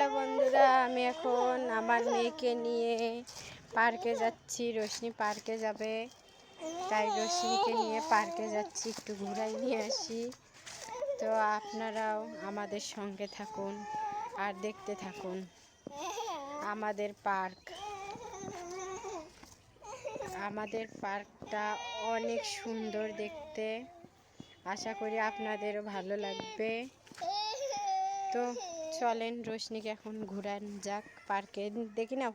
Hello বন্ধুরা, আমি এখন আমার মেয়েকে নিয়ে পার্কে যাচ্ছি। রশ্মি পার্কে যাবে। তাই রোশনিকে নিয়ে পার্কে যাচ্ছি, একটু ঘুরাই নিয়ে আসি। তো আপনারাও আমাদের সঙ্গে থাকুন আর দেখতে থাকুন আমাদের পার্ক। আমাদের পার্কটা অনেক সুন্দর দেখতে। আশা করি আপনাদেরও ভালো লাগবে। তো চলেন রোশনিকে এখন ঘুরান যাক পার্কে। দেখি না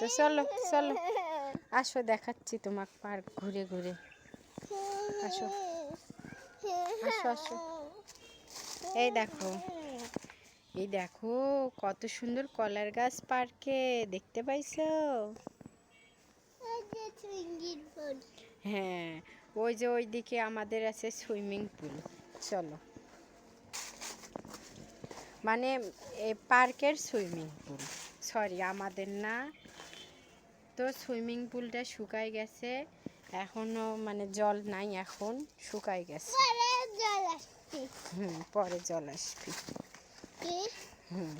তো চলো চলো। আসো দেখাচ্ছি তোমাকে পার্ক ঘুরে ঘুরে। আসো। আসো আসো। এই দেখো। এই দেখো কত সুন্দর কলার গাছ পার্কে দেখতে পাইছো? হ্যাঁ ওই যে ওই দিকে আমাদের আছে সুইমিং পুল। চলো। মানে পার্কের সুইমিং পুল। সরি, আমাদের না। তো সুইমিং পুলটা শুকায় গেছে। এখনও মানে জল নাই এখন শুকায় গেছে। হুম, পরে জল আসবি। হুম।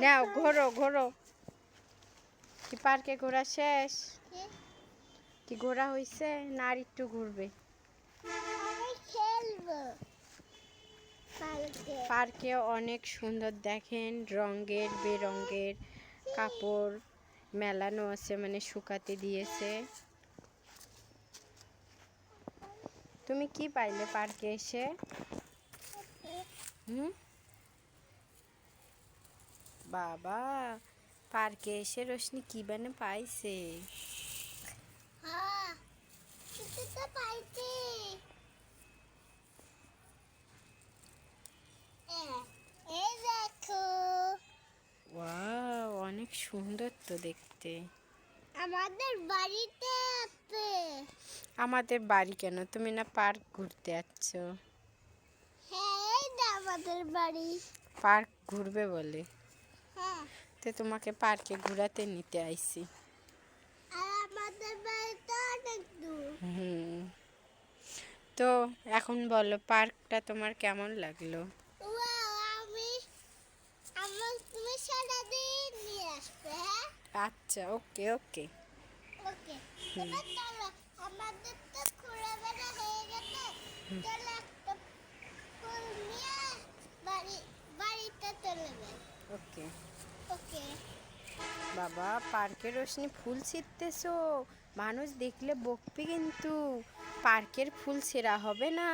নাও, ঘোরো ঘোরো। কি পার্কে ঘোরা শেষ? কি? ঘোরা হয়েছে না আর একটু ঘুরবে? পার্কে। অনেক সুন্দর দেখেন রঙের বেরঙের কাপড় মেলানো আছে মানে শুকাতে দিয়েছে। তুমি কি পাইলে পার্কে এসে? হুম? বাবা! পার্কে এসে রোশনি কি বানে পাইছে? ওয়াও অনেক সুন্দর তো দেখতে। আমাদের বাড়িতে আছে। আমাদের বাড়ি কেন? তুমি না পার্ক ঘুরতে যাচ্ছ? হ্যাঁ আমাদের বাড়ি। পার্ক ঘুরবে বলে। হ্যাঁ তো তোমাকে পার্কে ঘোরাতে নিতে আইছি। আমাদের বাড়িতে অনেক দূর। হুম। তো এখন বলো পার্কটা তোমার কেমন লাগল? হ্যাঁ? আচ্ছা ওকে ওকে। ওকে চলো আমাদের তো ঘুরে বেড়া হয়ে গেছে। চলো একটা ফুল নিয়ে বাড়ি বাড়িতে চলে যাই। ওকে। বাবা পার্কের রোশনি ফুল ছিঁড়তেছো। মানুষ দেখলে বকবে কিন্তু। পার্কের ফুল ছেঁড়া হবে না।